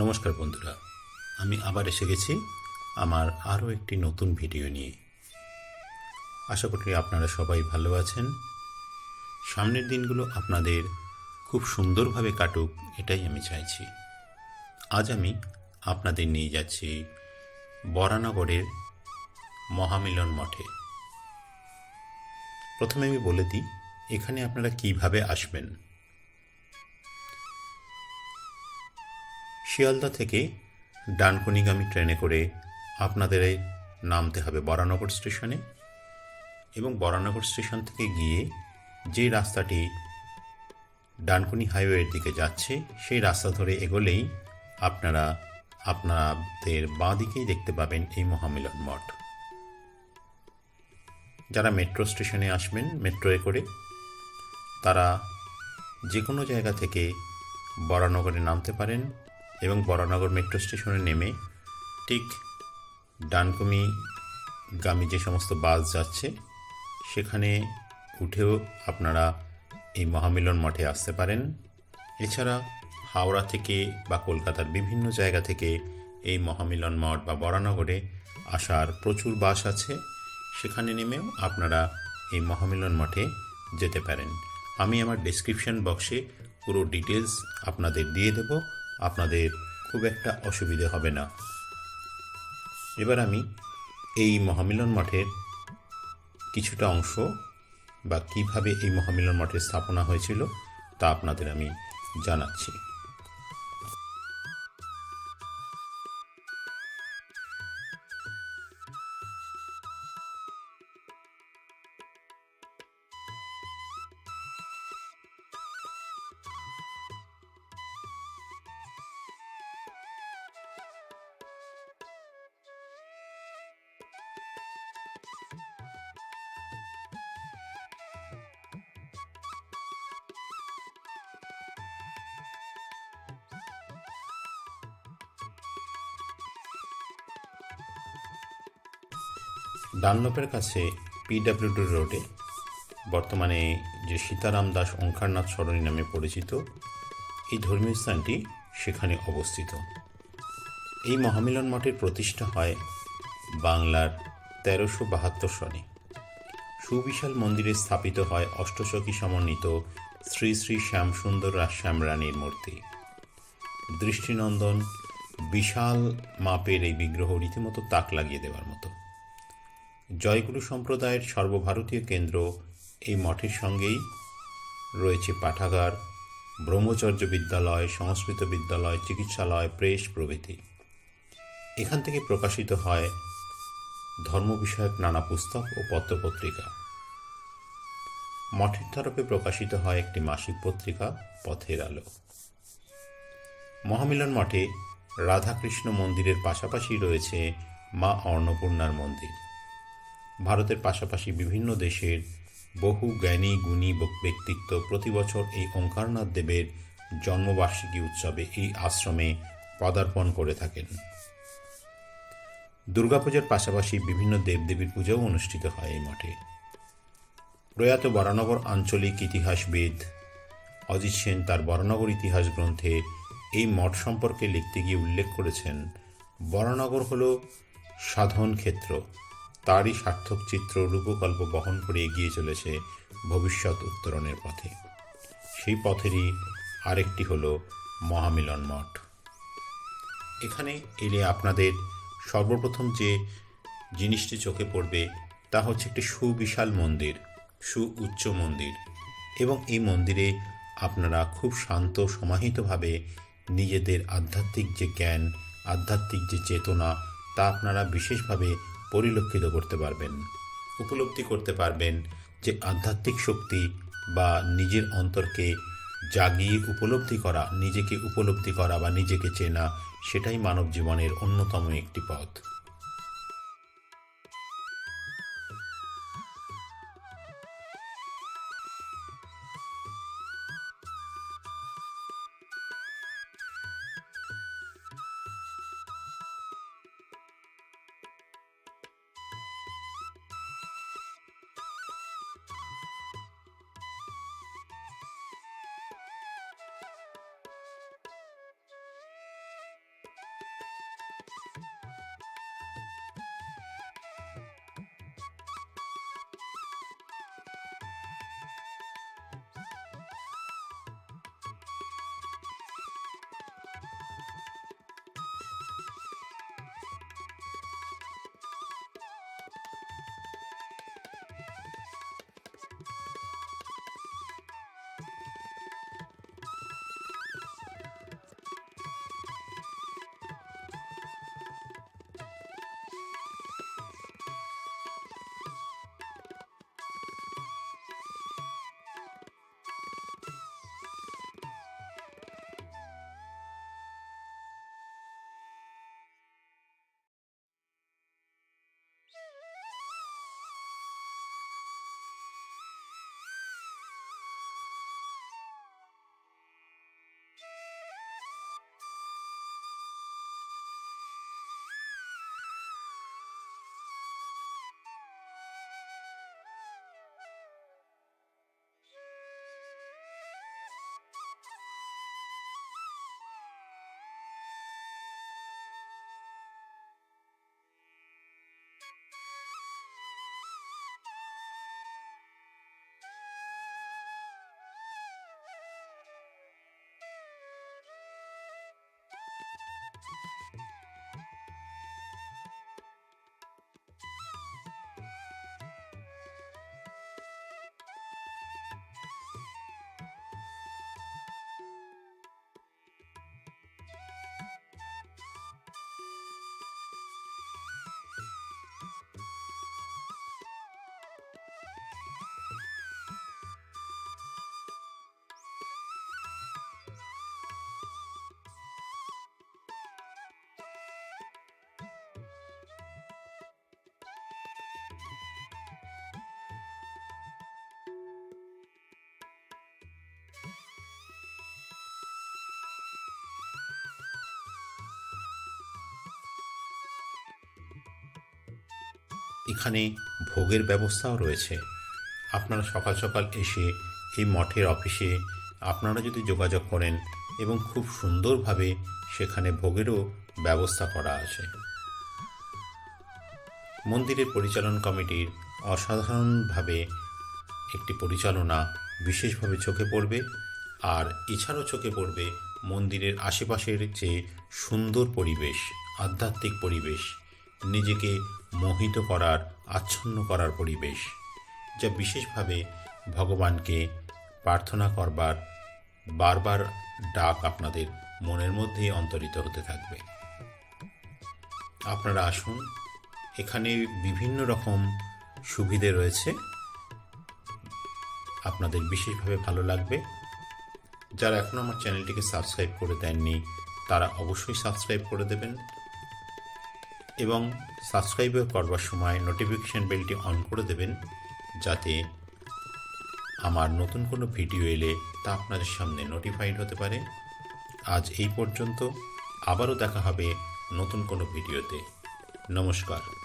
নমস্কার বন্ধুরা, আমি আবার এসে গেছি আমার আরও একটি নতুন ভিডিও নিয়ে। আশা করি আপনারা সবাই ভালো আছেন। সামনের দিনগুলো আপনাদের খুব সুন্দরভাবে কাটুক, এটাই আমি চাইছি। আজ আমি আপনাদের নিয়ে যাচ্ছি বরানগরের মহামিলন মঠে। প্রথমে আমি বলে দিই, এখানে আপনারা কীভাবে আসবেন? শিয়ালদা থেকে ডানকুনিগামী ট্রেনে করে আপনাদের নামতে হবে বরানগর স্টেশনে এবং বরানগর স্টেশন থেকে গিয়ে যে রাস্তাটি ডানকুনি হাইওয়ের দিকে যাচ্ছে, সেই রাস্তা ধরে এগোলেই আপনারা আপনাদের বাঁ দিকেই দেখতে পাবেন এই মহামিলন মঠ। যারা মেট্রো স্টেশনে আসবেন, মেট্রোয়ে করে তারা যে কোনো জায়গা থেকে বরানগরে নামতে পারেন। এবং বরানগর মেট্রো স্টেশনে নেমে ঠিক ডানকুমি গামী যে সমস্ত বাস যাচ্ছে, সেখানে উঠেও আপনারা এই মহামিলন মঠে আসতে পারেন। এছাড়া হাওড়া থেকে বা কলকাতার বিভিন্ন জায়গা থেকে এই মহামিলন মঠ বা বরানগরে আসার প্রচুর বাস আছে। সেখানে নেমেও আপনারা এই মহামিলন মঠে যেতে পারেন। আমি আমার ডেসক্রিপশন বক্সে পুরো ডিটেলস আপনাদের দিয়ে দেব। আপনাদের খুব একটা অসুবিধে হবে না। এবার আমি এই মহামিলন মঠের কিছুটা অংশ বা কীভাবে এই মহামিলন মঠের স্থাপনা হয়েছিল তা আপনাদের আমি জানাচ্ছি। ডানলপের কাছে পিডাব্লিউডি রোডে বর্তমানে যে সীতারাম দাস ওঙ্কারনাথ সরণী নামে পরিচিত, এই ধর্মীয় স্থানটি সেখানে অবস্থিত। এই মহামিলন মঠের প্রতিষ্ঠা হয় বাংলার তেরোশো বাহাত্তর সনে। সুবিশাল মন্দিরে স্থাপিত হয় অষ্টশকী সমন্বিত শ্রী শ্রী শ্যামসুন্দর শ্যামরানীর মূর্তি। দৃষ্টিনন্দন বিশাল মাপের এই বিগ্রহ রীতিমতো তাক লাগিয়ে দেওয়ার মতো। জয়গুরু সম্প্রদায়ের সর্বভারতীয় কেন্দ্র। এই মঠের সঙ্গেই রয়েছে পাঠাগার, ব্রহ্মচর্য বিদ্যালয়, সংস্কৃত বিদ্যালয়, চিকিৎসালয়, প্রেস প্রভৃতি। এখান থেকে প্রকাশিত হয় ধর্ম বিষয়ক নানা পুস্তক ও পত্রপত্রিকা। মঠের তরফে প্রকাশিত হয় একটি মাসিক পত্রিকা, পথের আলো। মহামিলন মঠে রাধাকৃষ্ণ মন্দিরের পাশাপাশি রয়েছে মা অন্নপূর্ণার মন্দির। ভারতের পাশাপাশি বিভিন্ন দেশের বহু জ্ঞানী, গুণী ব্যক্তিত্ব প্রতি বছর এই ওঙ্কারনাথ দেবের জন্মবার্ষিকী উৎসবে এই আশ্রমে পদার্পণ করে থাকেন। দুর্গাপূজার পাশাপাশি বিভিন্ন দেবদেবীর পূজাও অনুষ্ঠিত হয় এই মঠে। প্রয়াত বরানগর আঞ্চলিক ইতিহাসবিদ অজিত সেন তার বরানগর ইতিহাস গ্রন্থে এই মঠ সম্পর্কে লিখতে গিয়ে উল্লেখ করেছেন, বরানগর হল সাধন ক্ষেত্র। তারই সার্থক চিত্র রূপকল্প বহন করে এগিয়ে চলেছে ভবিষ্যৎ উত্তরণের পথে। সেই পথেরই আরেকটি হল মহামিলন মঠ। এখানে এলে আপনাদের সর্বপ্রথম যে জিনিসটি চোখে পড়বে তা হচ্ছে একটি সুবিশাল মন্দির সু উচ্চ মন্দির এবং এই মন্দিরে আপনারা খুব শান্ত, সমাহিতভাবে নিজেদের আধ্যাত্মিক যে জ্ঞান, আধ্যাত্মিক যে চেতনা তা আপনারা বিশেষভাবে পরিলক্ষিত করতে পারবেন, উপলব্ধি করতে পারবেন যে আধ্যাত্মিক শক্তি বা নিজের অন্তরকে জাগিয়ে উপলব্ধি করা, নিজেকে উপলব্ধি করা বা নিজেকে চেনা, সেটাই মানব জীবনের অন্যতম একটি পথ। এখানে ভোগের ব্যবস্থাও রয়েছে। আপনারা সকাল সকাল এসে এই মঠের অফিসে আপনারা যদি যোগাযোগ করেন এবং খুব সুন্দরভাবে সেখানে ভোগেরও ব্যবস্থা করা আছে। মন্দিরের পরিচালন কমিটির অসাধারণভাবে একটি পরিচালনা বিশেষভাবে চোখে পড়বে আর এছাড়াও চোখে পড়বে মন্দিরের আশেপাশের যে সুন্দর পরিবেশ, আধ্যাত্মিক পরিবেশ নিজেকে মোহিত করার, আচ্ছন্ন করার পরিবেশ, যা বিশেষভাবে ভগবানকে প্রার্থনা করবার, বারবার ডাক আপনাদের মনের মধ্যেই অন্তরিত হতে থাকবে। আপনারা আসুন, এখানে বিভিন্ন রকম সুবিধে রয়েছে। আপনাদের বিশেষভাবে ভালো লাগবে। যারা এখন আমার চ্যানেলটিকে সাবস্ক্রাইব করে দেননি, তারা অবশ্যই সাবস্ক্রাইব করে দেবেন। এবং সাবস্ক্রাইব করবার সময় নোটিফিকেশান বেলটি অন করে দেবেন, যাতে আমার নতুন কোনো ভিডিও এলে তা আপনাদের সামনে নোটিফাইড হতে পারে। আজ এই পর্যন্ত আবারও দেখা হবে নতুন কোনো ভিডিওতে নমস্কার।